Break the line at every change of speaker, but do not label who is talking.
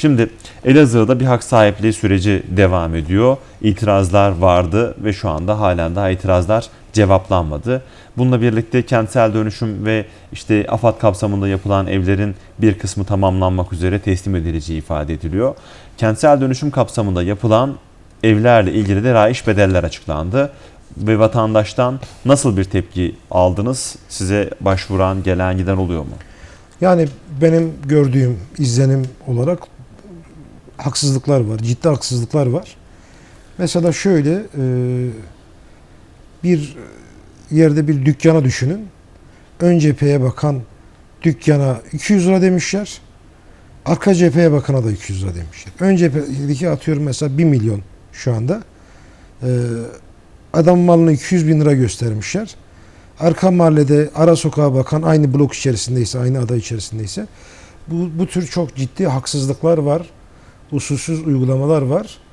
Şimdi Elazığ'da bir hak sahipliği süreci devam ediyor. İtirazlar vardı ve şu anda halen daha itirazlar cevaplanmadı. Bununla birlikte kentsel dönüşüm ve işte AFAD kapsamında yapılan evlerin bir kısmı tamamlanmak üzere teslim edileceği ifade ediliyor. Kentsel dönüşüm kapsamında yapılan evlerle ilgili de raiş bedeller açıklandı. Ve vatandaştan nasıl bir tepki aldınız? Size başvuran, gelen, giden oluyor mu?
Yani benim gördüğüm izlenim olarak haksızlıklar var, ciddi haksızlıklar var. Mesela şöyle e, bir yerde bir dükkana düşünün. Ön cepheye bakan dükkana 200 lira demişler. Arka cepheye bakana da 200 lira demişler. Ön cephedeki atıyorum mesela 1 milyon şu anda. E, adam malını 200 bin lira göstermişler. Arka mahallede ara sokağa bakan aynı blok içerisindeyse, aynı ada içerisindeyse bu, bu tür çok ciddi haksızlıklar var, usulsüz uygulamalar var.